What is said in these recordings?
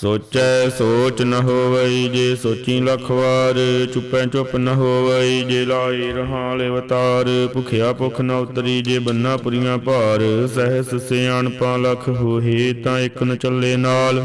ਸੋਚੈ ਸੋਚ ਨ ਹੋਵਈ, ਜੇ ਸੋਚੀ ਲੱਖ ਵਾਰ, ਚੁੱਪੈ ਚੁੱਪ ਨ ਹੋਵਈ, ਜੇ ਲਾਈ ਰਹਾਲੇ ਅਵਤਾਰ ਭੁਖਿਆ ਭੁਖ ਨ ਉਤਰੀ, ਜੇ ਬੰਨਾ ਪੁਰੀਆਂ ਭਾਰ, ਸਹਿਸ ਸਿਆਣਪਾਂ ਲਖ ਹੋਏ ਤਾਂ ਇੱਕ ਨ ਚੱਲੇ ਨਾਲ।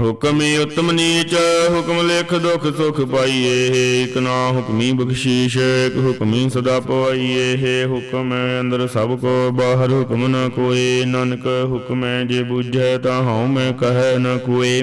ਹੁਕਮੀ ਉਤਮ ਨੀਚ, ਹੁਕਮ ਲਿਖ ਦੁਖ ਸੁਖ ਪਾਈਏ। ਇਕ ਨਾ ਹੁਕਮੀ ਬਖਸ਼ੀਸ਼, ਇਕ ਹੁਕਮੀ ਸਦਾ ਪਵਾਈਏ। ਹੁਕਮ ਅੰਦਰ ਸਭ ਕੋ, ਬਾਹਰ ਹੁਕਮ ਨਾ ਕੋਏ ਨਾਨਕ ਹੁਕਮ ਜੇ ਬੁਝੈ ਤਾਂ ਹਉ ਮੈਂ ਕਹੈ ਨਾ ਕੋਏ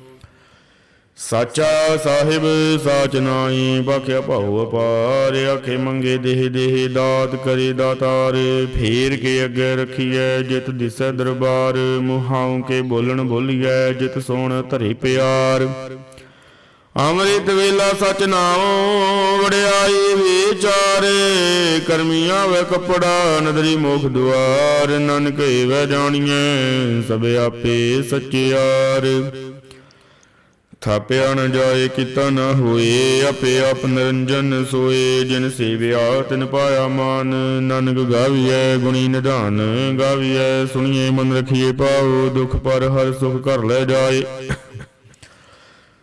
ਸਾਚਾ ਸਾਹਿਬ, ਸਾਚ ਨਾਈ ਬਖਿਆ ਭਾਉ ਅਪਾਰ, ਆਖੇ ਮੰਗੇ ਦੇਹ ਦੇਹ, ਦਾਤ ਕਰੇ ਦਾਤਾਰ। ਫੇਰ ਕੇ ਅੱਗੇ ਰਖੀਐ ਜਿਤ ਦਿਸੈ ਦਰਬਾਰ, ਮੁਹਾਉ ਕੇ ਬੋਲਣ ਬੋਲੀਐ ਜਿਤ ਸੋਣ ਧਰੇ ਪਿਆਰ। ਅੰਮ੍ਰਿਤ ਵੇਲਾ ਸਚ ਨਾਉ, ਵਡਿਆਈ ਵਿਚਾਰੇ ਕਰਮੀਆਂ ਵੇ ਕਪੜਾ, ਨਦਰੀ ਮੁਖ ਦੁਆਰ, ਨਨਕੇ ਵੇ ਜਾਣੀਐ, ਸਭ ਆਪੇ ਸਚਿਆਰ ਥਾਪਿਆ ਨ ਜਾਏ ਕੀਤਾ ਨ ਹੋਏ, ਆਪੇ ਆਪ ਨਿਰੰਜਨ ਸੋਏ। ਜਿਨ ਸੇਵਿਆ, ਤਿਨ ਪਾਇਆ ਮਾਨ। ਨਾਨਕ ਗਾਵੀਐ ਗੁਣੀ ਨਿਧਾਨ। ਗਾਵੀਐ ਸੁਣੀਏ ਮਨ ਰਖੀਏ ਪਾਉ ਦੁਖ ਪਰ ਹਰ ਸੁਖ ਕਰ ਲੈ ਜਾਏ।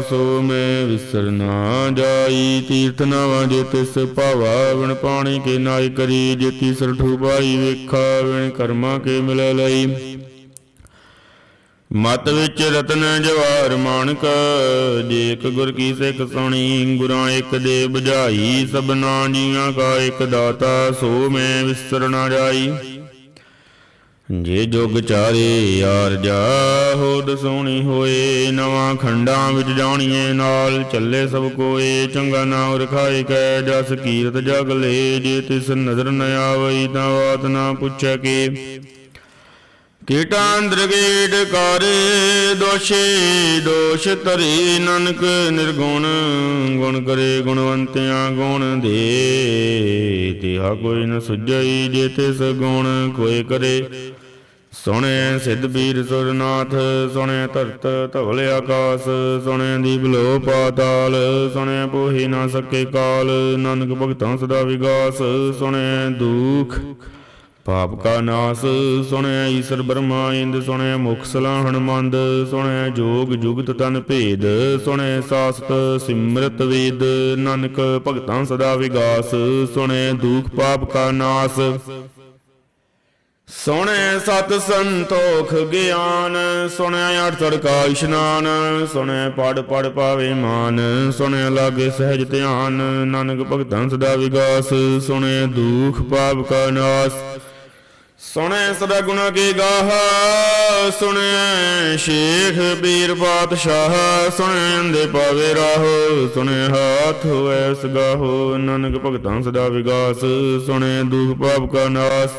ਸੋ ਮੈਂ ਵਿਸਰ ਨਾ ਜਾਈ ਤੀਰਥ ਨਾਵਾਂ ਜੇ ਤਿਸ ਭਾਵਾ ਵਿਣ ਪਾਣੀ ਕੇ ਨਾਇ ਕਰੀ ਜੇ ਤੀਸਰ ਠੂਬਾਈ ਵੇਖਾ ਵਿਣ ਕਰਮਾਂ ਕੇ ਮਿਲੇ ਲਈ। ਮਤ ਵਿੱਚ ਰਤਨ ਜਵਾਰ ਮਾਨਕ, ਜੇਕ ਇੱਕ ਗੁਰ ਕੀ ਸਿੱਖ ਸੁਣੀ, ਗੁਰਾਂ ਇੱਕ ਦੇ 부ਝਾਈ ਸਭਨਾ ਜੀਆਂ ਕਾ ਇੱਕ ਦਾਤਾ, ਸੋ ਮੈਂ ਵਿਸਰ ਨਾ ਜਾਈ। ਜੇ ਜੁਗ ਚਾਰੇ ਯਾਰ ਜਾ ਹੋਦ ਸੋਣੀ ਹੋਏ, ਨਵਾਂ ਖੰਡਾਂ ਵਿੱਚ ਜਾਣੀਏ ਨਾਲ, ਚੱਲੇ ਸਭ ਕੋਏ, ਚੰਗਾ ਨਾਮ ਰਖਾਏ ਕੈ, ਜਸ ਕੀਰਤ ਜਗ ਲੈ, ਜੇ ਤਿਸ ਨਜ਼ਰ ਨ ਆਵਈ ਤਾਂ ਬਾਤ ਨਾ ਪੁੱਛੈ ਕੇ। ਕੀਟਾਂਦਰ ਗੇਟ ਦੋਸ਼ੇ, ਦੋਸ਼ ਧਰੇ ਨਾਨਕ ਨਿਰਗੁਣ, ਗੁਣ ਕਰੇ ਗੁਣਵੰਤਿਆਂ ਗੁਣ ਦੇ। ਤਿਹਾ ਕੋਈ ਨ ਸੁਝਈ ਜੇ ਤਿਸ ਗੁਣ ਕੋਈ ਕਰੇ। ਸੁਣਿਆ ਸਿੱਧ ਬੀਰ ਸੁਰਨਾਥ ਸੁਣਿਆ ਧਰਤ ਧਵਲ ਆਕਾਸ ਸੁਣਿਆ ਦੀਪ ਲੋ ਪਾਤਾਲ ਸੁਣਿਆ ਪੋਹੀ ਨਾ ਸਕੇ ਕਾਲ, ਨਾਨਕ ਭਗਤਾਂ ਸਦਾ ਵਿਗਾਸ ਸੁਣਿਆ ਦੁਖ ਪਾਪ ਕਾ ਨਾਸ, ਸੁਣਿਆ ਈਸ਼ਰ ਬ੍ਰਹਮਾ, ਇੰਦ ਸੁਣਿਆ ਮੁਖ ਸਲਾਹਣ ਮੰਦ ਸੁਣੈ ਜੋਗ ਜੁਗਤ ਤਨ ਭੇਦ ਸੁਣੈ ਸਾਸਤ ਸਿਮਰਤ ਵੇਦ, ਨਾਨਕ ਭਗਤਾਂ ਸਦਾ ਵਿਗਾਸ ਸੁਣੈ ਦੁਖ ਪਾਪ ਕਾ ਨਾਸ। ਸੁਣੈ ਸਤ ਸੰਤੋਖ ਗਿਆਨ ਸੁਣੈ ਅਠ ਤੜਕਾ ਇਸ਼ਨਾਨ ਸੁਣੈ ਪੜ ਪੜ ਪਾਵੇ ਮਾਨ ਸੁਣੈ ਲਾਗੇ ਸਹਿਜ ਧਿਆਨ, ਨਾਨਕ ਭਗਤਾਂ ਸਦਾ ਵਿਗਾਸ ਸੁਣੈ ਦੁਖ ਪਾਪ ਕਾ ਨਾਸ। ਸੁਣੈ ਸਦਾ ਗੁਣਾ ਕੀ ਗਾਹ, ਸੁਣੈ ਸ਼ੇਖ ਪੀਰ ਪਾਤਸ਼ਾਹ, ਸੁਣੈ ਅੰਦੇ ਪਾਵੇ ਰਾਹੋ, ਸੁਣੈ ਹਾਥ ਹੋਐ ਸਗਾਹੋ ਨਾਨਕ ਭਗਤਾਂ ਸਦਾ ਵਿਗਾਸ, ਸੁਣੈ ਦੁਖ ਪਾਪ ਕਾ ਨਾਸ।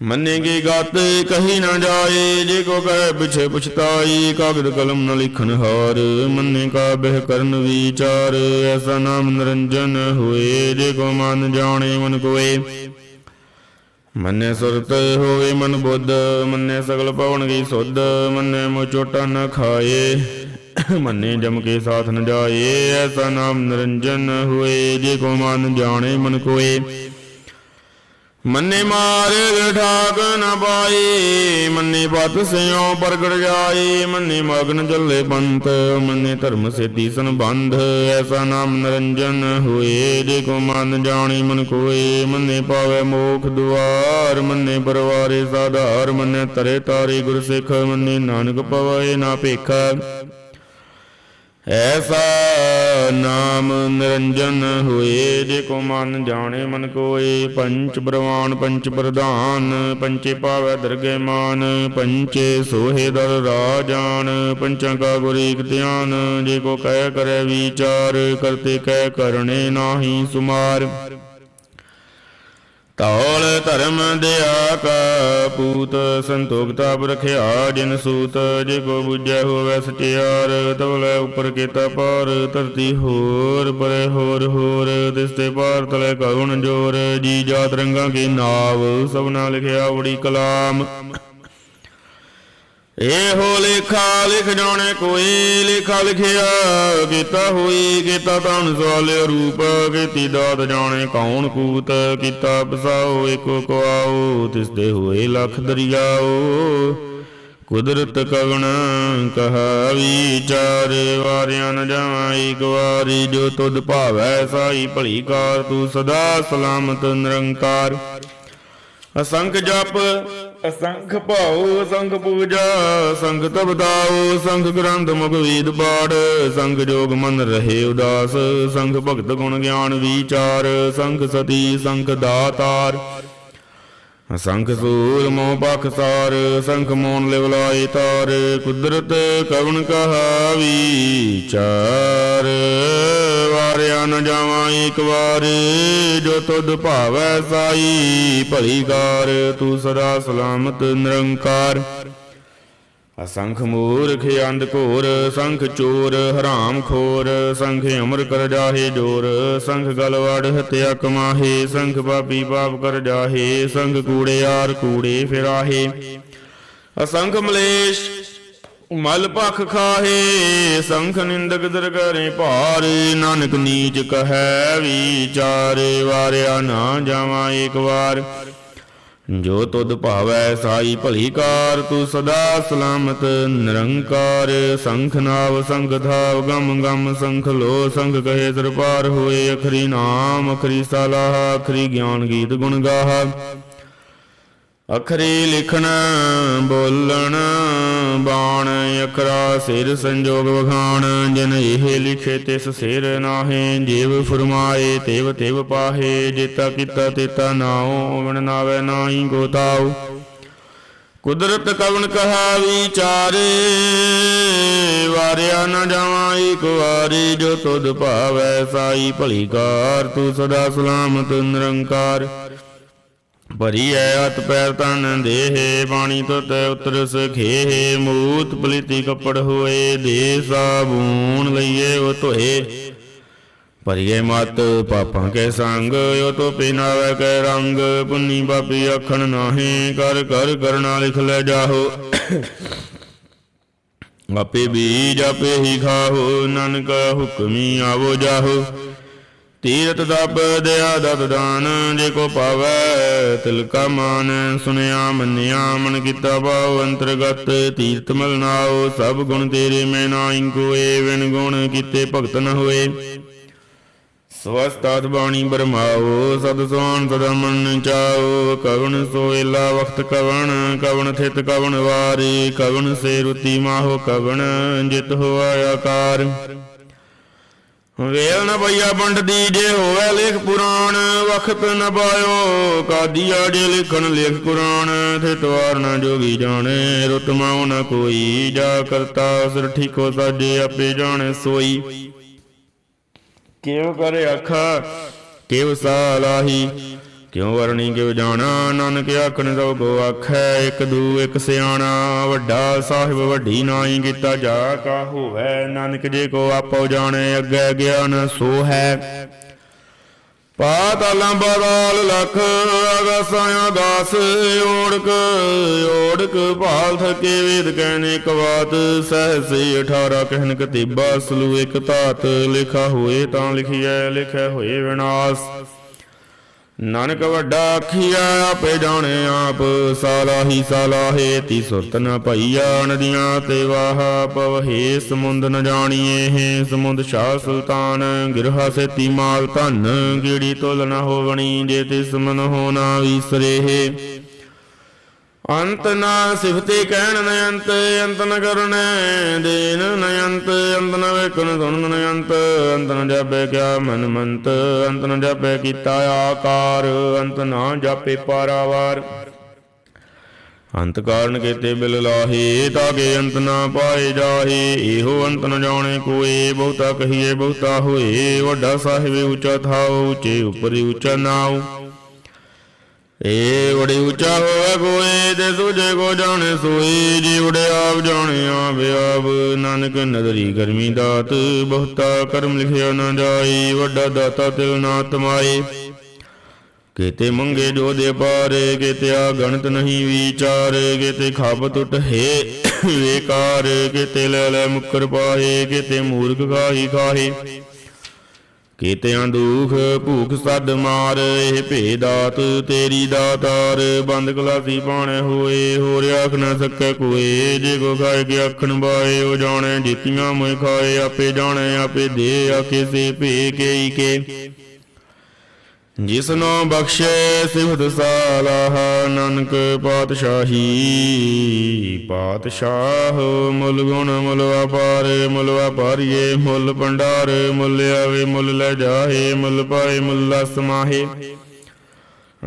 ਮੰਨੇ ਕੀ ਗਤ, ਕਹੀ ਨਾ ਜਾਏ, ਜੇ ਕੋ ਕਹੇ ਪਿਛੇ ਪਛਤਾਈ, ਕਾਗਦ ਕਲਮ ਨ ਲਿਖਨ ਹਾਰ, ਮੰਨੇ ਕਾ ਬਹਿ ਕਰਨ ਵਿਚਾਰ, ਐਸਾ ਨਾਮ ਨਿਰੰਜਨ ਹੋਏ, ਜੇ ਕੋ ਮਨ ਜਾਣੇ ਮਨ ਕੋਏ। ਮੰਨੇ ਸੁਰਤ ਹੋਵੇ ਮਨ ਬੁੱਧ, ਮੰਨੇ ਸਗਲ ਪਵਨ ਕੀ ਸੁਧ, ਮੰਨੇ ਮੋ ਚੋਟਾ ਨ ਖਾਏ, ਮੰਨੇ ਜਮ ਕੇ ਸਾਥ ਨ ਜਾਏ, ਐਸਾ ਨਾਮ ਨਿਰੰਜਨ ਹੋਏ, ਜੇ ਕੋ ਮਨ ਜਾਣੇ ਮਨ ਕੋਏ। ਮੰਨੇ ਮਾਰੇ ਠਾਕ ਨ ਪਾਏ ਮੰਨੇ ਪਤ ਸਿਉ ਪ੍ਰਗਟ ਜਾਏ ਮੰਨੇ ਮਗਨ ਚੱਲੇ ਪੰਥ, ਮੰਨੇ ਧਰਮ ਸੇਤੀ ਸੰਬੰਧ, ਐਸਾ ਨਾਮ ਨਿਰੰਜਨ ਹੋਏ ਜੇ ਕੋ ਮਨ ਜਾਣੀ ਮਨ ਕੋਏ, ਮੰਨੇ ਪਾਵੇ ਮੋਖ ਦੁਆਰ, ਮੰਨੇ ਪਰਵਾਰੇ ਸਾਧਾਰ, ਮੰਨੇ ਤਰੇ ਤਾਰੇ ਗੁਰ ਸਿੱਖ ਮੰਨੇ ਨਾਨਕ ਪਵੈ ਨਾ ਭੇਖਾ। ਐਸਾ ਨਾਮ ਨਿਰੰਜਨ ਹੋਏ ਜੇ ਕੋ ਮਨ ਜਾਣੇ ਮਨ ਕੋਏ, ਪੰਚ ਬ੍ਰਵਾਨ ਪੰਚ ਪ੍ਰਧਾਨ, ਪੰਚੇ ਪਾਵੈ ਦਰਗੇ ਮਾਨ, ਪੰਚੇ ਸੋਹੇ ਦਰ ਰਾਜਾਨ, ਪੰਚਾਂ ਕਾ ਗੁਰ ਏਕ ਧਿਆਨ, ਜੇ ਕੋ ਕਹਿ ਕਰੇ ਵਿਚਾਰ, ਕਰਤੇ ਕਹਿ ਕਰਨੇ ਨਾਹੀ ਸੁਮਾਰ। ਤੌਲ ਧਰਮ ਦਿਆ ਕਾ ਪੂਤ, ਸੰਤੋਖ ਤਾਪ ਜਿਨ ਸੂਤ, ਜੇ ਕੋ ਬੁਝੈ ਹੋਵੇ ਸਚਿਆਰ ਤਵਲੇ ਉਪਰ ਕੀਤਾ ਪਾਰ, ਧਰਤੀ ਹੋਰ ਪਰੇ ਹੋਰ ਹੋਰ, ਤਿਸ ਪਾਰ ਤਲੇ ਕਉਣ ਜੋਰ, ਜੀ ਜਾਤ ਰੰਗਾਂ ਕੀ ਨਾਵ, ਸਭਨਾ ਲਿਖਿਆ ਉੜੀ ਕਲਾਮ। ਇਹੋ ਲੇਖਾ ਲਿਖ ਜਾਣੇ ਕੋਈ ਲੇਖਾ ਲਿਖਿਆ, ਕੀਤਾ ਹੋਈ, ਕੀਤਾ ਤਨ ਸਵਾਲਿ ਰੂਪ, ਕੀਤੀ ਦਾਤ ਜਾਣੇ ਕੌਣ ਕੂਤ, ਕੀਤਾ ਬਸਾਓ ਏਕੋ ਕਵਾਓ ਤਿਸ ਦੇ ਹੋਏ ਲਖ ਦਰਿਆਓ। ਕੁਦਰਤ ਕਵਣ ਕਹਾ ਵਿਚਾਰ ਵਾਰਿਆ ਨ ਜਾਵਾਂ ਏਕ ਵਾਰੀ ਜੋ ਤੁਧ ਭਾਵੈ ਸਾਈ ਭਲੀ ਕਾਰ ਤੂੰ ਸਦਾ ਸਲਾਮਤ ਨਿਰੰਕਾਰ। ਅਸੰਖ ਜਪ ਅਸੰਖ ਭਾਉ ਅਸੰਖ ਪੂਜਾ ਸੰਖ ਤਬਦਾਉ ਸੰਖ ਗ੍ਰੰਥ ਮੁਖ ਵੇਦ ਪਾੜ ਸੰਖ ਜੋਗ ਮਨ ਰਹੇ ਉਦਾਸ ਸੰਖ ਭਗਤ ਗੁਣ ਗਿਆਨ ਵਿਚਾਰ ਸੰਖ ਸਤੀ ਸੰਖ ਦਾਤਾਰ। ਸੰਖ ਸੂਰ ਮੋਹ ਪਖਸਾਰ ਸੰਖ ਮੋਨ ਲਿਵ ਲਾਏ ਤਾਰ, ਕੁਦਰਤ ਕਵਣ ਕਹਾ ਵਿਚਾਰ ਵਾਰਿਆ ਨ ਜਾਵਾਂ ਏਕ ਵਾਰ, ਜੋ ਤੁਧ ਭਾਵੈ ਸਾਈ ਭਲੀ ਕਾਰ, ਤੂੰ ਸਦਾ ਸਲਾਮਤ ਨਿਰੰਕਾਰ। ਅਸੰਖ ਮੂਰਖ ਅੰਧ ਘੋਰ, ਸੰਖ ਚੋਰ, ਹਰਾਮ ਖੋਰ, ਸੰਖ ਅਮਰ ਕਰ ਜਾਹੇ ਜੋਰ, ਸੰਖ ਗਲਵੜ ਹਤਿਆ ਕਮਾਹੇ ਸੰਖ ਪਾਪੀ ਪਾਪ ਕਰ ਜਾਹੇ, ਸੰਖ ਕੂੜਿਆਰ ਕੂੜੇ ਫਿਰਾਹੇ। ਅਸੰਖ ਮਲੇਸ਼, ਮਲ ਪਖ ਖਾਹੇ, ਸੰਖ ਨਿੰਦਕ ਦਰ ਕਰੇ ਭਾਰ, ਨਾਨਕ ਨੀਚ ਕਹੈ ਵਿਚਾਰ ਵਾਰਿਆ ਨਾ ਜਾਵਾਂ ਏਕ ਵਾਰ। ਜੋ ਤੁਧ ਭਾਵੈ ਸਾਈ ਭਲੀ ਕਾਰ, ਤੂੰ ਸਦਾ ਸਲਾਮਤ, ਨਿਰੰਕਾਰ, ਸੰਖ ਨਾਵ, ਸੰਗ ਧਾਵ, ਗਮ ਗਮ ਸੰਖ ਲੋ ਸੰਗ ਕਹੇ ਦਰਬਾਰ ਹੋਏ, ਅਖਰੀ ਨਾਮ, ਅਖਰੀ ਸਲਾਹ, ਅਖਰੀ ਗਿਆਨ ਗੀਤ ਗੁਣ ਗਾਹ। ਅਖਰੀ ਲਿਖਣ, ਬੋਲਣ ਬਾਣ ਅਖਰਾ ਸਿਰ ਸੰਜੋਗ ਵਖਾਣ, ਜਿਨ ਇਹ ਲਿਖੇ ਤਿਸ ਸਿਰ ਨਾਹੇ, ਜੀਵ ਫਰਮਾਏ, ਤੇਵ ਤੇਵ ਪਾਹੇ, ਜੇਤਾ ਕੀਤਾ ਤੇਤਾ ਨਾਉ ਵਣ ਨਾਵੇ ਨਾਹੀ ਗੋਤਾਉ। ਕੁਦਰਤ ਕਵਨ ਕਹਾ ਵਿਚਾਰੇ ਵਾਰਿਆ ਨਾ ਜਾਵਾਂ ਏਕ ਵਾਰੀ, ਜੋ ਤੁਧ ਭਾਵੈ ਸਾਈ ਭਲੀ ਕਾਰ, ਤੂੰ ਸਦਾ ਸਲਾਮਤ ਨਿਰੰਕਾਰ। ਭਰੀ ਐ ਅਤ ਪੈਰ ਤਨ ਦੇਹ, ਬਾਣੀ ਤੁਤ ਉਤਰ ਸਖੇਹ ਮੂਤ ਪਲੀਤੀ ਕੱਪੜ ਹੋਏ, ਦੇ ਸਾਬੂਨ ਲਈਏ ਉਹ ਧੋਏ। ਭਰੀਏ ਮਤ ਪਾਪਾਂ ਕੇ ਸੰਗ, ਉਹ ਤੋ ਪਿਨਾਵੇ ਕੇ ਰੰਗ, ਪੁੰਨੀ ਬਾਪੀ ਆਖਣ ਨਾਹੀ, ਕਰ ਕਰ, ਕਰਨਾ ਲਿਖ ਲੈ ਜਾਹੋ। ਆਪੇ ਬੀਜ ਆਪੇ ਹੀ ਖਾਹੋ, ਨਾਨਕ ਹੁਕਮੀ ਆਵੋ ਜਾਹੋ। ਤੀਰਤ ਦਬ ਦਇਆ ਦਤ ਦਾਨ, ਜੇ ਕੋ ਪਾਵੈ ਤਿਲ ਕਾ ਮਾਨ, ਸੁਨਿਆ ਮੰਨਿਆ, ਮਨ ਕੀਤਾ ਭਾਉ ਅੰਤਰਗਤ ਤੀਰਤ ਮਲ ਨਾਉ, ਸਭ ਗੁਣ ਤੇਰੇ ਮੈਂ ਨਾਹੀ ਕੋਏ ਵਿਣ ਗੁਣ ਕੀਤੇ ਭਗਤ ਨ ਹੋਏ। ਸਵਸਤਾਤ ਬਾਣੀ ਬਰਮਾਓ ਸਦ ਸੋਣ ਸਦਾ ਮਨ ਚਾਓ ਕਵਣ ਸੋਇਲਾ ਵਖਤ ਕਵਣ ਕਵਣ ਥਿਤ ਕਵਣ ਵਾਰੀ, ਕਵਣ ਸੇ ਰੁਤੀ ਮਾਹੋ ਕਵਣ, ਜਿਤ ਹੋਆ ਆਕਾਰ। ਵੇਲ ਨ ਪਈਆ ਪੰਡ ਜੇ ਹੋਵੇ ਲੇਖ ਪੁਰਾਣ, ਵਖਤ ਨ ਪਾਇਓ। ਕਾਦੀਆ ਜੇ ਲਿਖਣ ਲੇਖ ਕੁਰਾਨ ਥਿਤਵਾਰ ਨ ਜੋਗੀ ਜਾਣੇ। ਰੁਤ ਮਾਉ ਨ ਕੋਈ, ਜਾ ਕਰਤਾ ਸਿਰ ਠੀਕੋ ਸਾਜੇ, ਆਪੇ ਜਾਣੇ ਸੋਈ। ਕਿਉ ਕਰੇ ਆਖਾ ਕਿਵ ਸਾਲਾਹੀ। ਕਿਉ ਵਰਣੀ ਕਿਉ ਜਾਣਾ? ਨਾਨਕ ਆਖਣ ਸੋ ਕੋ ਆਖੈ, ਇੱਕ ਦੂ ਇੱਕ ਸਿਆਣਾ, ਵੱਡਾ ਸਾਹਿਬ ਵੱਡੀ ਨਾਈ ਕੀਤਾ ਜਾ ਕਾ ਹੋਵੈ। ਨਾਨਕ ਜੇ ਕੋ ਆਪੋ ਜਾਣੇ, ਅੱਗੇ ਗਿਆਨ ਸੋ ਹੈ। ਪਾਤਾਲਾਂ ਬਾਦਲ ਲਖ ਅਗਾਸਾਂ ਅਗਾਸ ਓੜਕ ਓੜਕ ਭਾਲ ਥਕੇ ਵੇਦ ਕਹਿਨੇ ਕਵਾਤ। ਸਹਸੇ 18 ਕਹਿਨ ਕਤੀਬਾ, ਸਲੂ ਇਕ ਧਾਤ, ਲਿਖਾ ਹੋਏ ਤਾਂ ਲਿਖਿਐ ਲਿਖਿਆ ਹੋਏ ਵਿਨਾਸ਼। ਨਾਨਕ ਵੱਡਾ ਆਖੀਆ ਆਪੇ ਜਾਣੇ ਆਪ। ਸਾਲਾਹੀ ਸਾਲਾਹੇ ਤੀ ਸੁਰਤ ਨ ਭਈਆ, ਨਦੀਆਂ ਤੇ ਵਾਹ ਪਵਹੇ। ਸਮੁੰਦ ਨ ਜਾਣੀਏ ਹੈ ਸਮੁੰਦ ਸ਼ਾਹ ਸੁਲਤਾਨ। ਗਿਰਹਾ ਸੇਤੀ ਮਾਲ ਧਨ, ਗੀੜੀ ਤੁਲ ਨ ਹੋਵਣੀ, ਜੇ ਤਿਸ ਮਨ ਹੋਣਾ ਵਿਸਰੇ ਹੈ ਅੰਤ ਨਾ ਸਿਫਤੇ ਕਹਿਣ ਨ ਅੰਤ ਅੰਤ ਨ ਕਰਨੈ ਦੇਨ ਨ ਅੰਤ ਅੰਤ ਨ ਵੇਖਣ ਸੁਣਨ ਨ ਅੰਤ ਅੰਤ ਨ ਜਾਪੈ ਕਿਆ ਮਨ ਮੰਤ, ਅੰਤ ਨ ਜਾਪੈ ਕੀਤਾ ਆਕਾਰ, ਅੰਤ ਨਾ ਜਾਪੇ ਪਾਰਾਵਾਰ। ਅੰਤ ਕਾਰਨ ਕੀਤੇ ਬਿਲ ਲਾਹੇ ਤਾਕੇ ਅੰਤ ਨਾ ਪਾਏ ਜਾਹੇ, ਇਹੋ ਅੰਤ ਨ ਜਾਣੇ ਕੋਏ, ਬਹੁਤਾ ਕਹੀਏ ਬਹੁਤਾ ਹੋਏ, ਵੱਡਾ ਸਾਹਿਬ ਉੱਚਾ ਥਾਉ ਉੱਚੇ ਉਪਰ ਉੱਚਾ ਨਾਉ। ਏ ਬੜੀ ਉੱਚਾ ਹੋਵੇ ਕੋਏ ਤੇ ਸੁਝੇ ਕੋ ਜਾਣੇ ਸੋਈ ਜੀ ਉੜੇ ਆਪ ਜਾਣੇ ਆਪ ਆਪ। ਨਾਨਕ ਨਦਰੀ ਗਰਮੀ ਦਾਤ, ਬਹੁਤਾ ਕਰਮ ਲਿਖਿਆ ਨਾ ਜਾਈ ਵੱਡਾ ਦਾਤਾ ਤਿਲ ਨਾ ਤਮਾਏ। ਕੀਤੇ ਮੰਗੇ ਜੋ ਦੇ ਪਾਰੇ, ਕੀਤੇ ਆ ਗਣਤ ਨਹੀਂ ਵਿਚਾਰ, ਕੀਤੇ ਖਾਬ ਟੁੱਟ ਹੈ ਵੇਕਾਰ, ਕੀਤੇ ਲੈ ਲੈ ਮੁਕਰ ਪਾਏ ਕੀਤੇ ਮੂਰਖ ਖਾਹੀ ਖਾਹੀ। ਕੀਤਿਆਂ ਦੁਖ ਭੂਖ ਸੱਦ ਮਾਰ, ਇਹ ਭੇਦਾਤ ਤੇਰੀ ਦਾਤਾਰ। ਬੰਦ ਕਲਾਸੀ ਪਾਣੇ ਹੋਏ, ਹੋਰ ਆਖ ਨਾ ਸਕੈ ਕੋਏ। ਜੇ ਕੋ ਖਾਏ ਕੇ ਆਖਣ ਬਾਏ ਉਹ ਜਾਣੇ, ਜੀਤੀਆਂ ਮੈਂ ਖਾਏ, ਆਪੇ ਜਾਣੇ, ਆਪੇ ਦੇ ਆਕੇ ਸੇ ਭੇ ਕੇਈ ਕੇ। ਜਿਸਨੋ ਬਖਸ਼ੇ ਸਿਫਤ ਸਾਲਾਹ, ਨਾਨਕ ਪਾਤਸ਼ਾਹੀ। ਪਾਤਸ਼ਾਹ ਮੁੱਲ ਗੁਣ ਮੁੱਲ ਵਪਾਰ, ਮੁੱਲ ਵਪਾਰੀਏ ਮੁੱਲ ਭੰਡਾਰ, ਮੁੱਲ ਆਵੇ ਮੁੱਲ ਲੈ ਜਾਏ ਮੁੱਲ ਪਾਏ ਮੁੱਲ ਸਮਾਹੇ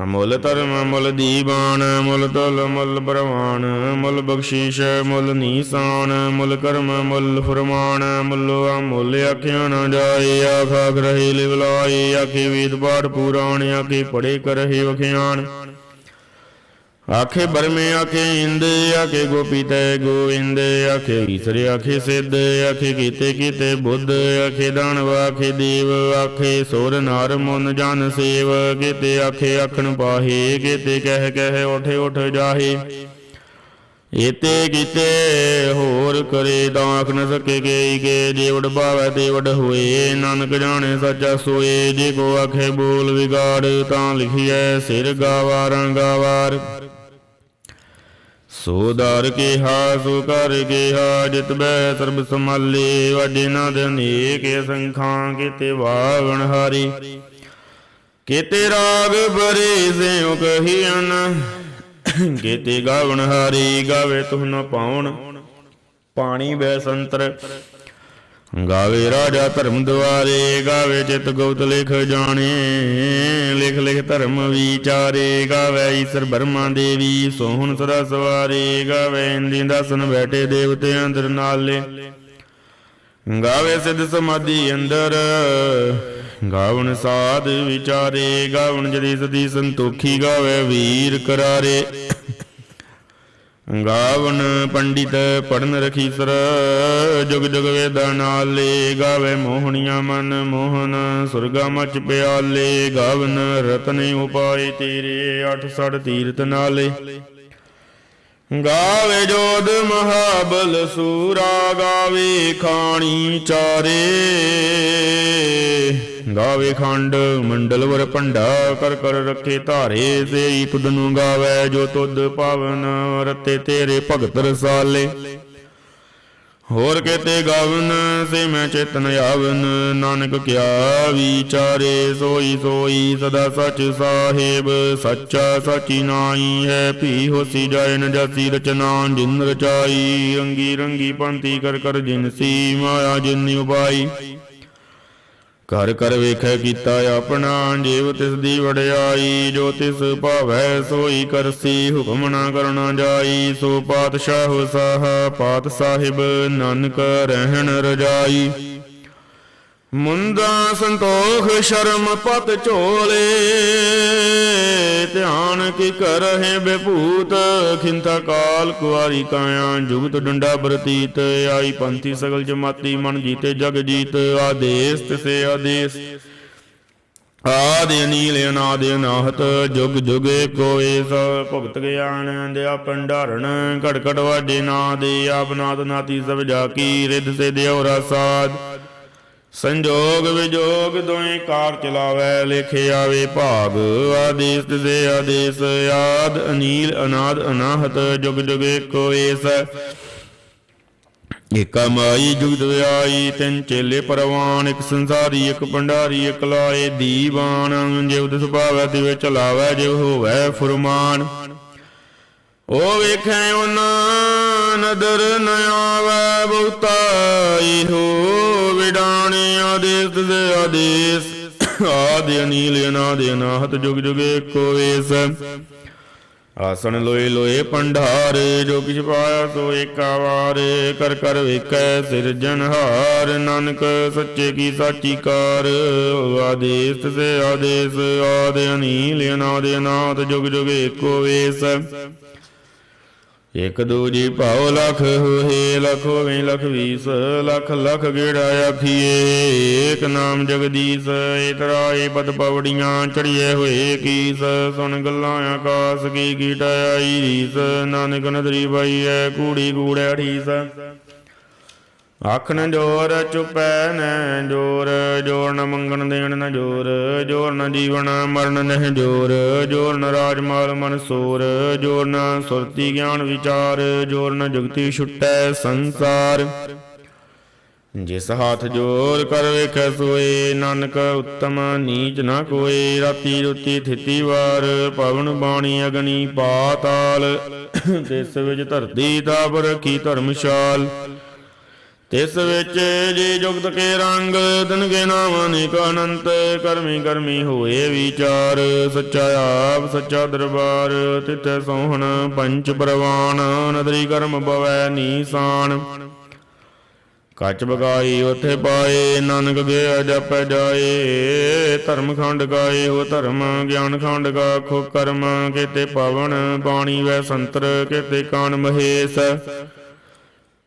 ਮੁੱਲ ਧਰਮ, ਮੁੱਲ ਦੀਵਾਨ, ਮੁੱਲ ਤੁਲ ਮੁੱਲ ਬਰਵਾਨ ਮੁੱਲ ਬਖਸ਼ੀਸ਼, ਮੁੱਲ ਨੀਸਾਨ, ਮੁੱਲ ਕਰਮ, ਮੁੱਲ ਫਰਮਾਨ, ਮੁੱਲ ਅਮੁੱਲ ਆਖਿਆ ਨਾ ਜਾਏ, ਆਖਾ ਗ੍ਰਹਿ ਲਿਵਲਾਏ, ਆਖੇ ਵੇਦ ਪਾਠ ਪੁਰਾਣ, ਆਖੇ ਪੜੇ ਕਰਹਿ ਵਖਿਆਣ। ਆਖੇ ਬਰਮੇ, ਆਖੇ ਇੰਦ, ਆਖੇ ਗੋਪੀ ਤੈ ਗੋਇੰਦ ਆਖੇ ਈਸਰ, ਆਖੇ ਸਿੱਧ, ਆਖੇ ਕੀਤੇ ਕੀਤੇ ਬੁੱਧ, ਆਖੇ ਦਾਨਵ, ਆਖੇ ਦੇਵ, ਆਖੇ ਸੋਰ ਨਾਰ ਮਨ ਜਨ ਸੇਵ, ਕੀਤੇ ਆਖੇ ਆਖਣ ਪਾਹੇ, ਕੀਤੇ ਕਹਿ ਕਹਿ ਉਠੇ ਉਠ ਜਾਹੇ। ਏਤੇ ਕੀਤੇ ਹੋਰ ਕਰੇ ਤਾਂ ਆਖ ਨ ਸਕੇ ਗਈ ਕੇ ਜੀਵੜ ਭਾਵੈ ਤੇ ਹੋਏ, ਨਾਨਕ ਜਾਣੇ ਸੱਚਾ ਸੋਏ, ਜੇ ਕੋ ਆਖੇ ਬੋਲ ਵਿਗਾੜ ਤਾਂ ਲਿਖੀਐ ਸਿਰ ਗਾਵਾਰਾਂ ਗਾਵਾਰ। ਸੋ ਦਰ ਕਿਹਾ, ਸੋ ਕਰ ਕਿਹਾ, ਜਿਤ ਬੈ ਸਰਬ ਸਮਾਲੇ ਵਾਜੇ ਨਾ ਦੇ ਸੰਖਾਂ, ਕੀਤੇ ਵਾਵਣ ਹਾਰੀ। ਕੀਤੇ ਰਾਗ ਬਰੇ ਸਿਉ ਕਹੀਨ ਕੀਤੇ ਗਾਵਣ ਹਾਰੀ, ਗਾਵੇ ਤੁਹ ਨ ਪਾਉਣ। ਪਾਣੀ ਬੈ ਸੰਤਰ ਗਾਵੇ ਰਾਜਾ ਧਰਮ ਦੁਆਰੇ ਗਾਵੇ ਚਿਤ ਗੁਪਤ ਲਿਖ ਜਾਣੇ, ਲਿਖ ਲਿਖ ਧਰਮ ਵਿਚਾਰੇ, ਗਾਵੇ ਈਸ਼ਰ ਬਰਮਾ ਦੇਵੀ, ਸੋਹਣ ਸਦਾ ਸਵਾਰੇ, ਗਾਵੇ ਇੰਦੀ ਦਸਨ ਬੈਠੇ ਦੇਵਤੇ ਅੰਦਰ ਨਾਲੇ। ਗਾਵੇ ਸਿੱਧ ਸਮਾਧੀ ਅੰਦਰ, ਗਾਵਣ ਸਾਧ ਵਿਚਾਰੇ, ਗਾਵਣ ਜਦੀ ਸਦੀ ਸੰਤੋਖੀ, ਗਾਵੇ ਵੀਰ ਕਰਾਰੇ। ਗਾਵਨ ਪੰਡਿਤ ਪੜਨ ਰਖੀ ਸਰ ਜੁਗ ਜੁਗ ਵੇਦਾਂ ਨਾਲੇ ਗਾਵੇ ਮੋਹਣੀਆਂ ਮਨ ਮੋਹਨ, ਸੁਰਗਾ ਮਚ ਪਿਆਲੇ, ਗਾਵਨ ਰਤਨ ਉਪਾਏ ਤੇਰੇ ਅਠ ਸੜ ਤੀਰਤ ਨਾਲੇ। ਗਾਵੇ ਜੋਦ ਮਹਾਬਲ ਸੂਰਾ, ਗਾਵੇ ਖਾਣੀ ਚਾਰੇ। ਗਾਵੇ ਖੰਡ, ਮੰਡਲ ਵਰ ਭੰਡਾ, ਕਰ ਕਰ ਰੱਖੇ ਧਾਰੇ ਸੇਈ ਤੁਧ ਨੂੰ ਗਾਵੇ, ਜੋ ਤੁਧ ਪਾਵਨ ਰਤੇ ਤੇਰੇ ਭਗਤ ਰਸਾਲੇ। ਹੋਰ ਕੇਤੇ ਗਾਵਨ, ਸੇ ਮੈਂ ਚੇਤਨ ਆਵਨ, ਨਾਨਕ ਕਿਆ ਵਿਚਾਰੇ, ਸੋਈ ਸੋਈ ਸਦਾ ਸਚ ਸਾਹਿਬ, ਸੱਚਾ ਸਚੀ ਨਾਈ ਹੈ, ਭੀ ਹੋਸੀ ਜਾਏ ਨ ਜਾਸੀ ਰਚਨਾ, ਜਿਨ ਰਚਾਈ, ਰੰਗੀ ਰੰਗੀ ਪੰਤੀ ਕਰ ਕਰ ਜਿਨਸੀ ਮਾਇਆ ਜਿਨ ਉਪਾਈ। ਘਰ ਘਰ ਵੇਖੈ ਕੀਤਾ ਆਪਣਾ, ਜੀਵ ਤਿਸ ਦੀ ਵਡਿਆਈ, ਜੋ ਤਿਸ ਭਾਵੈ ਸੋਈ ਕਰਸੀ, ਹੁਕਮ ਨਾ ਕਰਨਾ ਜਾਈ, ਸੋ ਪਾਤਸ਼ਾਹ ਸਾਹ ਪਾਤ ਸਾਹਿਬ ਨਾਨਕ ਰਹਿਣ ਰਜਾਈ। ਮੁੰਦਾ ਸੰਤੋਖ ਸ਼ਰਮ ਪਤ ਝੋਲੇ, ਧਿਆਨ ਕੀ ਕਰਹਿ ਬੇਭੂਤ ਖਿੰਤਾ ਕਾਲ ਕੁਆਰੀ ਕਾਇਆ, ਜੁਗਤ ਡੰਡਾ ਬਰਤੀਤ, ਆਈ ਪੰਥੀ ਸਗਲ ਜਮਾਤੀ, ਮਨ ਜੀਤੇ ਜਗ ਜੀਤ, ਆਦੇਸ ਤਿਸੇ ਆਦੇਸ। ਆਦਿ ਅਨੀਲ ਅਨਾਦ ਅਨਾਹਤ, ਜੁਗ ਜੁਗੇ ਕੋਏ ਸ ਭਗਤ ਗਿਆਨ ਦਿਆ ਭੰਡਾਰਣ ਘੜ ਘੜ ਵਾਜੇ ਨਾਦ ਆਪ ਨਾਦ ਨਾਤੀ ਸਭ ਜਾ ਕੀ, ਰਿੱਧ ਸੇ ਦਿਓ ਰਸਾਦ। ਸੰਜੋਗ ਵਿਜੋਗ ਦੋਵੇਂ ਕਾਰ ਚਲਾਵੇ ਲਿਖੇ ਆਵੇ ਭਾਗ। ਆਦੇਸ ਤਿਸੇ ਆਦੇਸ, ਆਦ ਅਨੀਲ, ਅਨਾਦ ਅਨਾਹਤ, ਜੁਗ ਜੁਗ ਕੋਏ ਸ ਏਕਾ ਜੁਗਤ ਵਿਆਈ ਤਿੰਨ ਚੇਲੇ ਪਰਵਾਨ, ਇੱਕ ਸੰਸਾਰੀ, ਇੱਕ ਭੰਡਾਰੀ, ਇੱਕ ਲਾਏ ਦੀਵਾਨ। ਜਿਵ ਦਿਸ ਭਾਵੈ, ਤਿਵੇਂ ਚਲਾਵੈ ਜਿਵ ਹੋਵੈ ਫੁਰਮਾਨ। ਓ ਵੇਖੈ ਉਹਨਾਂ ਨਦਰ ਨ ਆਵੈ ਬਹੁਤਾਈ ਹੋ ਵਿਡਾਣੇ ਆਦੇਸ ਦੇ ਆਦੇਸ। ਆਦਿ ਅਨੀਲ ਅਨਾਦ ਅਨਾਹਤ ਜੁਗ ਜੁਗੇ ਕੋ ਵੇਸ। ਆਸਣ ਲੋਏ ਲੋਏ ਪੰਡਾਰ, ਜੋ ਕਿਛ ਪਾਇਆ ਸੋ ਏਕਾ ਵਾਰ ਕਰ ਕਰ ਵੇਖੈ ਸਿਰਜਨਹਾਰ ਨਾਨਕ ਸੱਚੇ ਕੀ ਸਾਚੀ ਕਾਰ। ਆਦੇਸ ਸੇ ਆਦੇਸ, ਆਦਿ ਅਨੀਲ ਅਨਾਦ ਅਨਾਥ ਜੁਗ ਜੁਗ ਏਕੋ ਵੇਸ। ਇਕ ਦੂਜੀ ਭਾਉ ਲਖ ਹੋਏ, ਲਖ ਹੋਵੇ, ਲਖ ਵੀਸ, ਲਖ ਲਖ ਗੇੜਾ ਆਖੀਏ। ਏਕ ਨਾਮ ਜਗਦੀਸ਼ ਇਤਰਾਏ ਪਦ ਪਵੜੀਆਂ ਚੜੀਏ ਹੋਏ ਕੀਸ। ਸੁਣ ਗੱਲਾਂ ਆਕਾਸ ਕੀ ਗੀਟ ਆਈ ਰੀਸ, ਨਾਨਕ ਨਦਰੀ ਬਾਈ ਐ, ਕੂੜੀ ਕੂੜੈ ਠੀਸ ਅੱਖ ਨ ਜੋਰ ਚੁਪੈ ਨ ਜੋਰ ਜੋਰ ਨ ਮੰਗਣ ਦੇਣ ਨ ਜੋਰ ਜੋਰ ਨ ਜੀਵਨ ਮਰਨ ਨਹਿ ਜੋਰ ਜੋਰ ਨ ਰਾਜਮਾਲ ਮਨ ਸੋਰ, ਜੋਰ ਨ ਸੁਰਤੀ ਗਿਆਨ ਵਿਚਾਰ, ਜੋਰ ਨ ਜੁਗਤੀ ਛੁਟੈ ਸੰਸਾਰ। ਜਿਸ ਹੱਥ ਜੋਰ ਕਰ ਵੇਖੈ ਸੋਏ, ਨਾਨਕ ਉੱਤਮ ਨੀਚ ਨਾ ਕੋਏ, ਰਾਤੀ ਰੁਤੀ ਥਿਤੀ ਵਾਰ, ਪਵਨ ਬਾਣੀ ਅਗਨੀ ਪਾਤਾਲ। ਤਿਸ ਵਿੱਚ ਧਰਤੀ ਤਾਪ ਰਖੀ ਧਰਮਸ਼ਾਲ ਤਿਸ ਵਿੱਚ ਜੀ ਜੁਗਤ ਕੇ ਰੰਗ, ਦਿਨ ਕੇ ਨਾਮ ਅਨੇਕ ਅਨੰਤ, ਕਰਮੀ ਕਰਮੀ ਹੋਏ ਵਿਚਾਰ, ਸੱਚਾ ਆਪ, ਸੱਚਾ ਦਰਬਾਰ ਤਿਤੈ ਸੋਹਣ, ਪੰਚ ਪ੍ਰਵਾਨ, ਨਦਰੀ ਕਰਮ ਬਵੈ ਨੀਸਾਨ। ਕੱਚ ਬਗਾਈ ਉਥੇ ਪਾਏ, ਨਾਨਕ ਗਿਆ ਜਪ ਜਾਏ, ਧਰਮ ਖੰਡ ਗਾਏ ਹੋ ਧਰਮ, ਗਿਆਨ ਖੰਡ ਗਾ ਖੋ ਕਰਮ, ਕੇਤੇ ਪਵਨ ਬਾਣੀ ਵੈ ਸੰਤਰ, ਕੇਤੇ ਕਾਨ ਮਹੇਸ਼।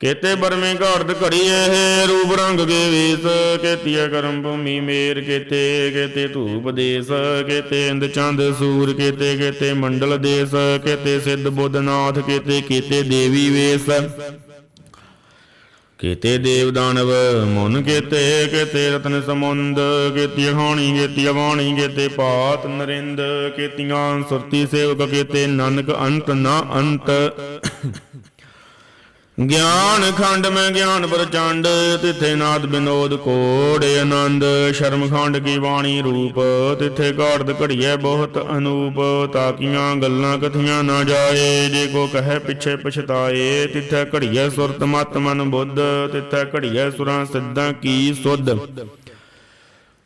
ਕੇਤੇ ਬਰਮੇ ਘਾੜਤ ਘੜੀਏ ਰੂਪ ਰੰਗ ਕੇ ਵੇਸ ਕੇਤੀਆ ਕਰਮ ਭੂਮੀ ਮੇਰ ਕੇਤੇ ਕੇਤੇ ਧੂਪ ਦੇਸ, ਕੇਤੇ ਇੰਦ ਚੰਦ ਸੂਰ, ਕੇਤੇ ਕੇਤੇ ਮੰਡਲ ਦੇਸ, ਕੇਤੇ ਸਿੱਧ ਬੁੱਧਨਾਥ ਕੇਤੇ ਕੇਤੇ ਦੇਵੀ ਵੇਸ। ਕੇਤੇ ਦੇਵ ਦਾਨਵ ਮਨ ਕੇਤੇ ਕੇਤੇ ਰਤਨ ਸਮੁੰਦ ਕੀਤੀ ਹਾਣੀ ਕੇਤੀ ਬਾਣੀ ਕੇਤੇ ਪਾਤ ਨਰਿੰਦ, ਕੀਤੀਆਂ ਸੁਰਤੀ ਸੇਵਕ, ਕੀਤੇ ਨਾਨਕ ਅੰਤ ਨਾ ਅੰਤ। ਗਿਆਨ ਖੰਡ ਮੈਂ ਗਿਆਨ ਪ੍ਰਚੰਡ, ਤਿੱਥੇ ਨਾਦ ਬਿਨੋਦ ਕੋੜ ਆਨੰਦ। ਸ਼ਰਮ ਖੰਡ ਕੀ ਬਾਣੀ ਰੂਪ, ਤਿੱਥੇ ਘਾੜਤ ਘੜੀਐ ਬਹੁਤ ਅਨੂਪ। ਤਾਕੀਆਂ ਗੱਲਾਂ ਕਥੀਆਂ ਨਾ ਜਾਏ, ਜੇ ਕੋ ਕਹੈ ਪਿਛੇ ਪਛਤਾਏ। ਤਿੱਥੇ ਘੜੀਐ ਸੁਰਤ ਮਤ ਮਨ ਬੁੱਧ, ਤਿੱਥੇ ਘੜੀਐ ਸੁਰਾਂ ਸਿੱਧਾਂ ਕੀ ਸੁਧ।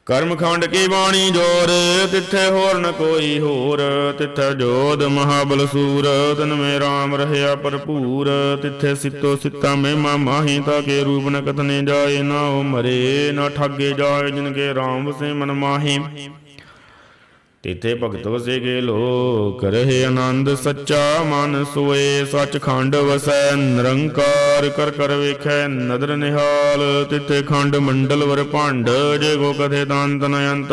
ਕਰਮ ਖੰਡ ਕੀ ਬਾਣੀ ਜੋਰ, ਤਿੱਥੇ ਹੋਰ ਨ ਕੋਈ ਹੋਰ, ਤਿੱਥੇ ਜੋਦ ਮਹਾਬਲ ਸੂਰ, ਤਨ ਮੇ RAM ਰਹਿਆ ਭਰਪੂਰ, ਤਿੱਥੇ ਸਿੱਤੋ ਸਿੱਤਾ ਮਹਿਮਾ ਮਾਹੀ, ਤਾ ਕੇ ਰੂਪ ਨ ਕਥਨੇ ਜਾਏ ਨਾ ਉਹ ਮਰੇ, ਨਾ ਠਾਗੇ ਜਾਏ ਜਿਨ ਕੇ RAM ਵਸੇ ਮਨ ਮਾਹੀ। ਤਿੱਥੇ ਭਗਤ ਵਸੇ ਕੇ ਲੋਕ, ਰਹੇ ਆਨੰਦ ਸੱਚਾ ਮਨ ਸੋਏ, ਸੱਚਖੰਡ ਵਸੈ ਨਿਰੰਕਾਰ, ਕਰ ਕਰ ਵੇਖੈ ਨਦਰ ਨਿਹਾਲ, ਤਿੱਥੇ ਖੰਡ ਮੰਡਲ ਵਰ ਭਾਂਡ, ਜੇ ਕੋ ਕਥੇ ਦੰਤ ਨ ਅੰਤ।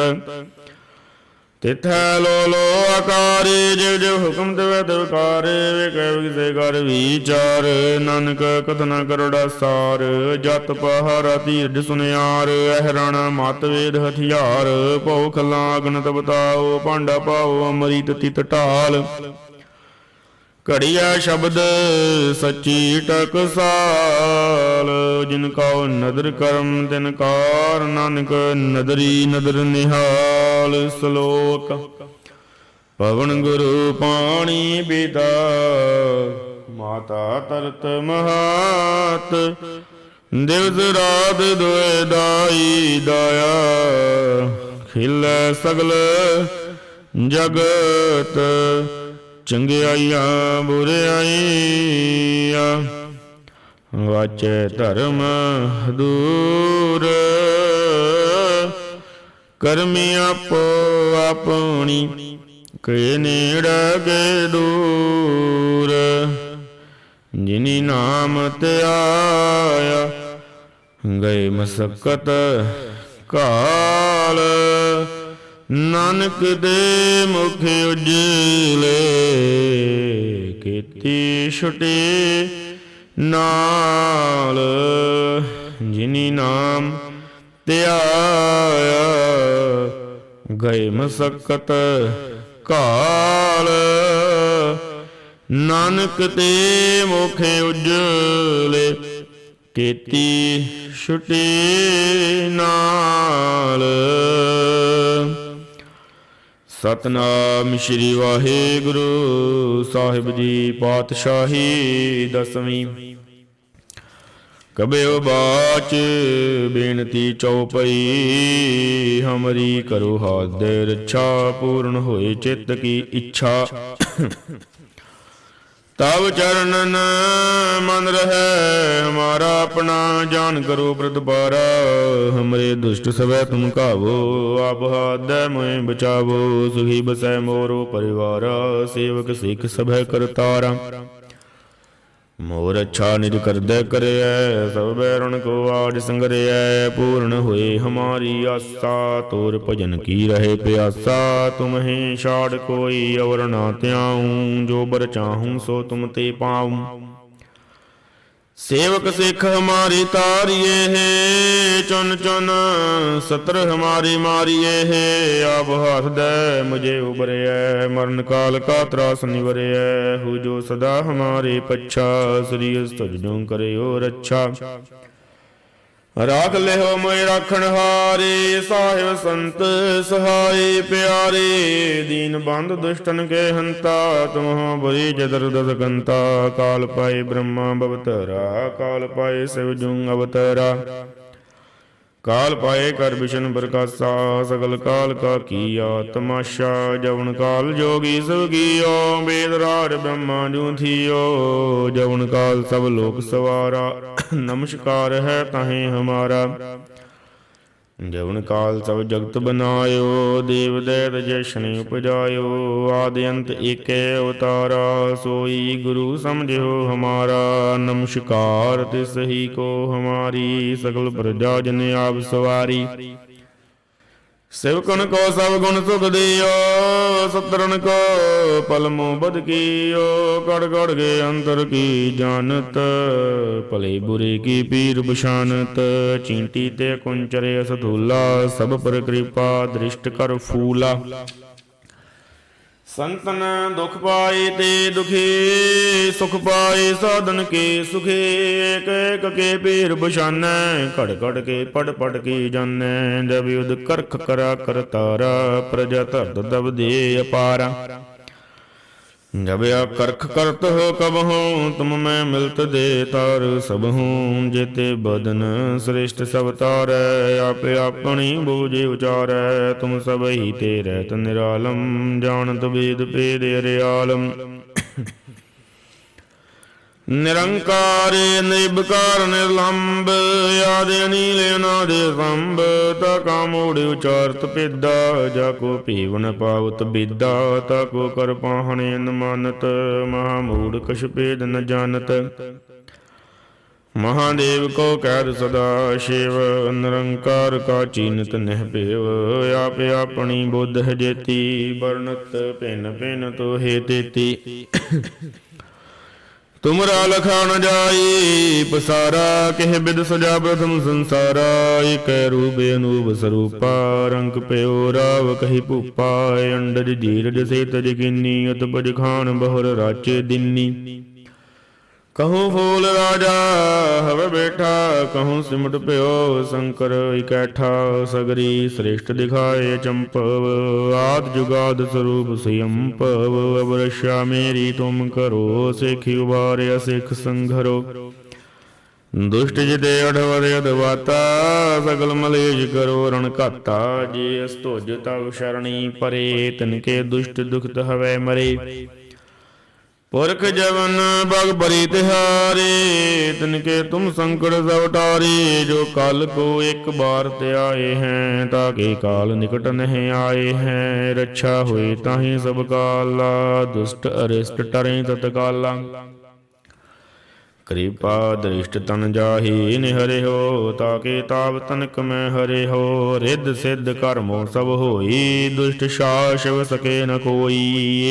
ਤਿਥੈ ਲੋ ਲੋ ਆਕਾਰੇ, ਜਿਵ ਜਿਵ ਹੁਕਮ ਤਵੇ ਦਵਕਾਰ ਵੇਖੈ ਵਿਸੇ ਕਰ ਵਿਚਾਰ, ਨਾਨਕ ਕਥਨਾ ਕਰੜਾ ਸਾਰ ਜਤ ਪਹਾਰਾ ਤੀਰਜ ਸੁਨਿਆਰ, ਅਹਰਣ ਮਤ ਵੇਦ ਹਥਿਆਰ, ਭਉ ਖਲਾਗਨ ਤਬਤਾਓ ਭਾਂਡਾ ਪਾਓ ਅਮਰੀਤ ਤਿਤ ਢਾਲ। ਘੜੀਆ ਸ਼ਬਦ ਸੱਚੀ ਟਕਸਾਲ ਜਿਨ ਕਉ ਨਦਰ ਕਰਮ ਤਿਨ ਕਾਰ, ਨਾਨਕ ਨਦਰੀ ਨਦਰ ਨਿਹਾਲ। ਸ਼ਲੋਕ। ਪਵਨ ਗੁਰੂ ਪਾਣੀ ਪਿਤਾ ਮਾਤਾ ਤਰਤ ਮਹਾਤ। ਦਿਵਸ ਰਾਤ ਦੁਇ ਦਾਈ ਦਾਇਆ, ਖਿਲੇ ਸਗਲ ਜਗਤ। ਚੰਗਿਆਈਆਂ ਬੁਰਿਆਈਆਂ, ਵਾਚੈ ਧਰਮ ਦੂਰ ਕਰਮੀ ਆਪੋ ਆਪਣੀ ਕੇ ਨੇੜੇ ਕੇ ਦੂਰ। ਜਿਨੀ ਨਾਮ ਤੇ ਗਏ ਮਸਕਤ ਕਾਲ। ਨਾਨਕ ਦੇ ਮੁਖ ਉਜਲੇ, ਕੀਤੀ ਛੁਟੇ ਨਾਲ। ਜਿਨੀ ਨਾਮ ਤੇ ਆਇਆ ਗਏ ਮਸਕਤ ਕਾਲ ਨਾਨਕ ਤੇ ਮੁਖ ਉਜਲੇ, ਕੀਤੀ ਛੁਟੀ ਨਾਲ। ਸਤਨਾਮ ਸ੍ਰੀ ਵਾਹਿਗੁਰੂ ਸਾਹਿਬ ਜੀ, ਪਾਤਸ਼ਾਹੀ ਦਸਵੀਂ ਕਬਿਓ ਬਾਚ ਬੇਨਤੀ ਚਉਪਈ, ਹਮਰੀ ਕਰੋ ਹਾਥ ਦੇ ਰੱਛਾ, ਪੂਰਨ ਹੋਏ ਚਿੱਤ ਕੀ ਇੱਛਾ। ਤਬ ਚਰਨਨ ਮਨ ਰਹੈ, ਹਮਾਰਾ ਆਪਣਾ ਜਾਨ ਕਰੋ ਪ੍ਰਤਪਾਰਾ ਹਮਰੇ ਦੁਸ਼ਟ ਸਵੈ ਤੁਮ ਕਾਵੋ ਆਪ ਹਾਦੈ ਮੈਂ ਬਚਾਵੋ, ਸੁਹੀ ਬਸੈ ਮੋਰੋ ਪਰਿਵਾਰ, ਸੇਵਕ ਸਿੱਖ ਸਭੈ ਕਰਤਾਰਾ। ਮੋਰ ਅੱਛਾ ਨਿਜ ਕਰਦੈ ਕਰਿਐ, ਸਭ ਬੈਰਣ ਕੋ ਆਜ ਸੰਗਰਿਐ, ਪੂਰਨ ਹੋਏ ਹਮਾਰੀ ਆਸਾ, ਤੋਰ ਭਜਨ ਕੀ ਰਹੇ ਪਿਆਸਾ ਤੁਮਹਿ ਛਾੜ ਕੋਈ ਅਵਰ ਨਾ ਧਿਆਉ, ਜੋ ਬਰ ਚਾਹੂੰ ਸੋ ਤੁਮ ਤੇ ਪਾਉ। ਸੇਵਕ ਸਿੱਖ ਹਮਾਰੀ ਤਾਰੀਏ ਹੈ ਚੁਨ ਚੁਨ ਸਤਰ ਹਮਾਰੀ ਮਾਰੀਏ ਹੈ, ਆਪ ਹੱਥ ਦੇ ਮੁਝੇ ਉਬਰਿਐ ਮਰਨ ਕਾਲ ਕਾ ਤਰਾਸ ਨਿਵਰਿਐ, ਹੂ ਜੋ ਸਦਾ ਹਮਾਰੇ ਪੱਛਾ, ਸ੍ਰੀ ਤੁਝ ਨੂੰ ਕਰਿਓ ਰੱਛਾ। ਰਾਖ ਲਿਓ ਮੈਂ ਰਾਖਣ ਹਾਰੇ, ਸਾਹਿਬ ਸੰਤ ਸਹਾਈ ਪਿਆਰੇ, ਦੀਨ ਬੰਦ ਦੁਸ਼ਟਨ ਕੇ ਹੰਤਾ, ਤੁਮਹੁ ਬਰੀ ਜਦਰ ਦਸ ਕਾਲ ਪਾਏ ਬ੍ਰਹਮਾ ਬਵਤਰਾ, ਕਾਲ ਪਾਏ ਸਿਵ ਜੁੰ ਅਵਤਰਾ। ਕਾਲ ਪਾਏ ਕਰ ਵਿਸ਼ਨ ਪ੍ਰਕਾਸ਼ਾ ਸਗਲ ਕਾਲ ਕਾ ਕੀਆ ਤਮਾਸ਼ਾ ਜਵਨ ਕਾਲ ਜੋਗੀ ਸਭ ਕੀਓ ਵੇਦ ਰਾਜ ਬ੍ਰਹਮਾ ਜੂ ਥੀਓ, ਜਵਨ ਕਾਲ ਸਭ ਲੋਕ ਸਵਾਰਾ, ਨਮਸਕਾਰ ਹੈ ਤਾਹੇ ਹਮਾਰਾ। ਜਵਨ ਕਾਲ ਸਭ ਜਗਤ ਬਨਾਇਓ ਦੇਵ ਦੈਤ ਜੈਸ਼ਨੇ ਉਪਜਾਇਓ ਆਦਿ ਅੰਤ ਏਕੈ ਅਵਤਾਰਾ, ਸੋਈ ਗੁਰੂ ਸਮਝਿਓ ਹਮਾਰਾ, ਨਮਸਕਾਰ ਤਿਸ ਹੀ ਕੋ ਹਮਾਰੀ, ਸਗਲ ਪ੍ਰਜਾ ਜਨ ਆਪ ਸਵਾਰੀ। ਸਿਵਕਨ ਕੋ ਸਭ ਗੁਣ ਸੁਖ ਦਿਓ ਸਤਰਨ ਕੋ ਪਲਮੋ ਬਦ ਕੀਓ ਕੜ ਕੜ ਕੇ ਅੰਤਰ ਕੀ ਜਾਣਤ? ਭਲੇ ਬੁਰੇ ਕੀ ਪੀਰ ਬਸ਼ਾਨਤ ਚੀਂਟੀ ਤੇ ਕੁੰਚਰੇ ਅਸਧੂਲਾ ਸਭ ਪਰ ਕਿਰਪਾ, ਦ੍ਰਿਸ਼ਟ ਕਰ ਫੂਲਾ। ਸੰਤਨ ਦੁਖ ਪਾਏ ਤੇ ਦੁਖੀ, ਸੁਖ ਪਾਏ ਸਾਧਨ ਕੇ ਸੁਖੇ ਏਕ ਏਕ ਕੇ ਪੀਰ ਬਸ਼ਾਨੈ ਘੜ ਘੜ ਕੇ ਪੜ ਪੜ ਕੇ ਜਾਣੈ ਜਬ ਯੁਧ ਕਰਖ ਕਰਾ ਕਰਤਾਰਾ, ਪ੍ਰਜਾ ਧਰਤ ਦਬ ਦੇ ਅਪਾਰਾ। ਜਬ ਆ ਕਰਖ ਕਰਤ ਹੋ ਕਬ ਹੋ, ਤੁਮ ਮੈਂ ਮਿਲਤ ਦੇ ਤਾਰ, ਸਭ ਹੂੰ ਜਿਤੇ ਬਦਨ ਸ੍ਰੇਸ਼ਟ ਸਭ ਤਾਰੈ, ਆਪੇ ਆਪਣੀ ਬੂਝੇ ਉਚਾਰੈ, ਤੁਮ ਸਭ ਹੀ ਤੇ ਰਹਿਤ ਨਿਰਾਲਮ, ਜਾਣਤ ਵੇਦ ਭੇਦ ਅਰਿਆਲਮ। ਨਿਰੰਕਾਰ ਨਿਰਭਕਾਰ ਨਿਰਲੰਬ, ਆਦ ਅਨੀਲ ਅਨਾਦ ਸੰਭ ਤਾ ਕਾ ਮੋੜ ਉਚਾਰਤ ਪੇਦਾ ਜਾ ਕੋ ਭੀਵਨ ਪਾਵਤ ਬਿਦਾ ਤਾ ਕੋ ਕਰ ਪਾਹਣੇ ਨ ਮਹਾ ਮੂੜ ਕਛ ਭੇਦ ਨ ਜਾਣਤ। ਮਹਾਦੇਵ ਕੋ ਕਹਿ ਸਦਾ ਸ਼ਿਵ, ਨਿਰੰਕਾਰ ਕਾ ਚੀਨਤ ਨਹਿ ਭੇਵ ਆਪ ਆਪਣੀ ਬੁੱਧ ਜੇਤੀ, ਵਰਣਤ ਭਿੰਨ ਭਿਨ ਤੋਹੇ ਤੇਤੀ। ਤੁਮਰਾ ਲਖਾ ਨ ਜਾਈ, ਪਸਾਰਾ ਕਿਹ ਬਿਦ ਸਜਾ ਪ੍ਰਥਮ ਸੰਸਾਰਾ ਏਕੈ ਰੂਪ ਅਨੂਪ ਸਰੂਪਾ, ਰੰਗ ਪਿਓ ਰਾਵ ਕਹੀ ਭੂਪਾ ਅੰਡਜ ਜੀਰਜ ਸੇ ਤਜ ਕਿੰਨੀ ਅਤਪਜ ਖਾਨ ਬਹੁਰ ਰਾਚੇ ਦਿਨੀ। ਕਹੂੰ ਫੂਲ ਰਾਜਾ ਹਵੇ ਬੈਠਾ ਕਹੂੰ ਸਿਮਟ ਪਿਓ ਸ਼ੰਕਰ ਇਕੈਠਾ ਸਗਰੀ ਸ੍ਰੇਸ਼ਟ ਦਿਖਾਏ ਚੰਪਵ ਆਦ ਜੁਗਾਦ ਸਰੂਪ ਸਿਅੰਪਵ ਅਵਰਸ਼ਾ ਮੇਰੀ ਤੁਮ ਕਰੋ ਸਿੱਖੀ ਉਬਾਰਿਆ ਸਿੱਖ ਸੰਘਰੋ ਦੁਸ਼ਟ ਜਿਤੇ ਅਠਵਰ ਅਦਵਾਤਾ ਸਗਲ ਮਲੇਜ ਕਰੋ ਰਣ ਘਾਤਾ ਜੇ ਅਸਤੁਜ ਤਵ ਸ਼ਰਣੀ ਪਰੇ ਤਨ ਕੇ ਦੁਸ਼ਟ ਦੁਖਤ ਹਵੈ ਮਰੇ ਪੁਰਖ ਜਵਨ ਬਗ ਬਰੀ ਤਿਹਾਰੇ, ਤਿਨਕੇ ਤੁਮ ਸੰਕਟ ਸਭ ਟਾਰੇ ਜੋ ਕਲ ਕੋ ਇੱਕ ਬਾਰ ਤੇ ਆਏ ਹੈ ਤਾਕੇ ਕਾਲ ਨਿਕਟ ਨਹੀਂ ਆਏ ਹੈ, ਰੱਛਾ ਹੋਏ ਤਾਹੀ ਸਭ ਕਾਲਾ, ਦੁਸ਼ਟ ਅਰਿਸ਼ਟ ਟਰੇ ਤਤਕਾਲਾ। ਕਿਰਪਾ ਦ੍ਰਿਸ਼ਟ ਤਨ ਜਾਹੀ ਨਿਹਰੇ ਹੋ ਤਾਕੇ ਤਾਪ ਤਨਕ ਮੈਂ ਹਰੇ ਹੋ ਰਿੱਧ ਸਿੱਧ ਕਰਮੋ ਸਭ ਹੋਈ, ਦੁਸ਼ਟ ਸ਼ਾਸਵ ਸਕੇ ਨ ਕੋਈ।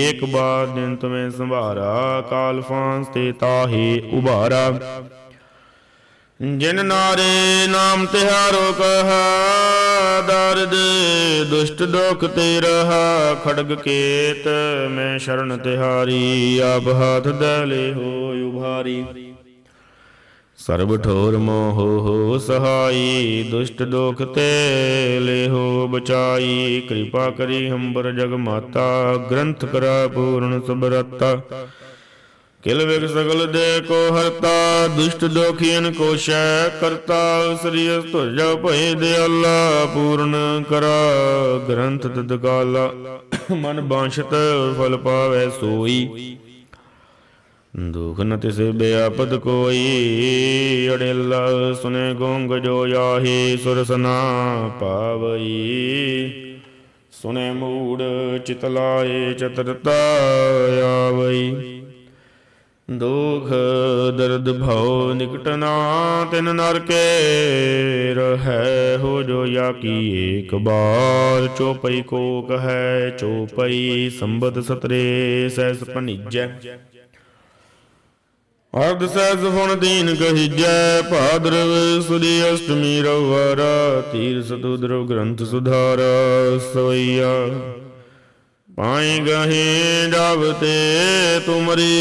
ਏਕ ਬਾਰ ਦਿਨ ਤੁਮੇ ਸੰਭਾਰਾ, ਕਾਲ ਫਾਂਸ ਤੇ ਤਾਹੇ ਉਭਾਰਾ। ਜਿਨ ਨਾਰੇ ਨਾਮ ਤਿਹਾਰੋ ਕਹਾ, ਦਰਦ ਦੁਸ਼ਟ ਦੁਖ ਤੇ ਰਹਾ। ਖੜਗ ਕੇਤ ਮੈਂ ਸ਼ਰਨ ਤਿਹਾਰੀ, ਆਪ ਹੱਥ ਦਲੇ ਹੋ ਉਭਾਰੀ। ਸਰਬ ਠੋਰ ਮੋਹ ਹੋ ਸਹਾਈ, ਦੁਸ਼ਟ ਦੁਖ ਤੇ ਲੇਹੋ ਬਚਾਈ। ਕਿਰਪਾ ਕਰੀ ਹੰਬਰ ਜਗ ਮਾਤਾ, ਗ੍ਰੰਥ ਕਰਾ ਪੂਰਨ ਸਬਰਤਾ ਕਿਲ ਵਿਗ ਸਗਲ ਦੇ ਕੋ ਹਰਤਾ, ਦੁਸ਼ਟ ਦੋਖੀਨ ਕੋ ਸ਼ੈ ਕਰਤਾ। ਸ੍ਰੀਅਸ ਤੁਰਜਾ ਭਏ ਦੇ ਅੱਲਾ ਪੂਰਨ ਕਰਾ ਗ੍ਰੰਥ ਤਦਕਾਲਾ ਮਨ ਬਾਂਛਤ ਫਲ ਪਾਵੈ ਸੋਈ। ਦੁਖ ਨ ਤਿਸ ਬਿਆਪਦ ਕੋਈ, ਅੜਿਲ ਸੁਨੇ ਗੋਂਗ ਜੋ ਆਹੀ ਸੁਰਸਨਾ ਪਾਵਈ। ਸੁਨੇ ਮੂੜ ਚਿਤ ਲਾਏ ਚਤਰਤਾ ਆਵਈ। ਦੁਖ ਦਰਦ ਭਉ ਨਿਕਟਨਾ ਤਿਨ ਨਰ ਕੇ ਰਹੈ ਹੋ ਜੋ ਯਾ ਕੀ ਏਕ ਬਾਰ। ਚੋਪਈ ਕੋ ਕਹੈ ਚੋਪਈ ਸੰਬਦ ਸਤਰੇ ਸੈਸ ਭਨੀਜੈ ਅਰਧ ਸਹਿਜ ਫੁਣ ਦੀਨ ਕਹੀਜੈ, ਭਾਦਰਵ ਸੁਦੀ ਅਸ਼ਟਮੀ ਰਵਰਾ ਤੀਰ ਸਤੁਦਰਵ ਗ੍ਰੰਥ ਸੁਧਾਰ, ਸਵਈਆ। ਪਾਈ ਗਹੇ ਜਬ ਤੇ ਤੁਮਰੀ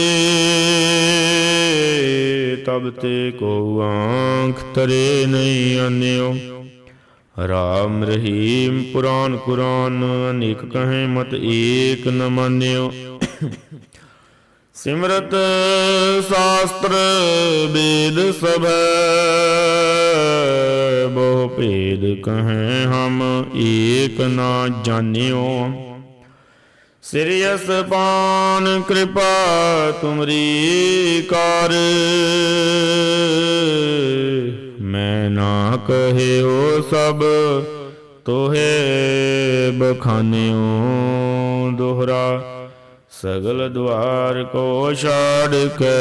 ਤਬ ਤੇ ਕੋ ਆਂਖ ਤਰੇ ਨਹੀਂ ਅਨਿਓ ਰਾਮ ਰਹੀਮ ਪੁਰਾਨ ਕੁਰਾਨ, ਅਨੇਕ ਕਹੇ ਮਤ ਏਕ ਨ ਮਾਨਿਓ। ਸਿਮਰਤ ਸ਼ਾਸਤਰ ਵੇਦ ਸਭ, ਬਹੁ ਭੇਦ ਕਹੈ ਹਮ ਏਕ ਨਾ ਜਾਣਿਓ। ਸਿਰਿਅਸ ਪਾਨ ਕਿਰਪਾ ਤੁਮਰੀ ਕਰ, ਮੈਂ ਨਾ ਕਹਿਓ ਸਭ ਤੋਹੇ ਬਖਾਨਿਓ। ਸਗਲ ਦੁਆਰ ਕੋ ਛਾੜ ਕੇ।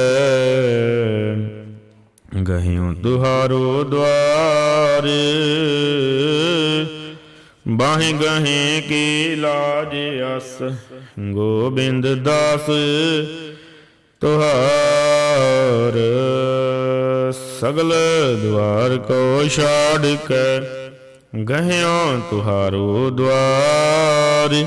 ਗਹਿਓ ਤੁਹਾਰੋ ਦੁਆਰ ਬਾਹੇ ਗਹੇ ਕੀ ਲਾਜ ਅਸ। ਗੋਬਿੰਦ ਦਾਸ ਤੁਹਾਰ। ਸਗਲ ਦੁਆਰ ਕੋ ਛਾੜ ਕੇ। ਗਹਿਓ ਤੁਹਾਰੋ ਦੁਆਰ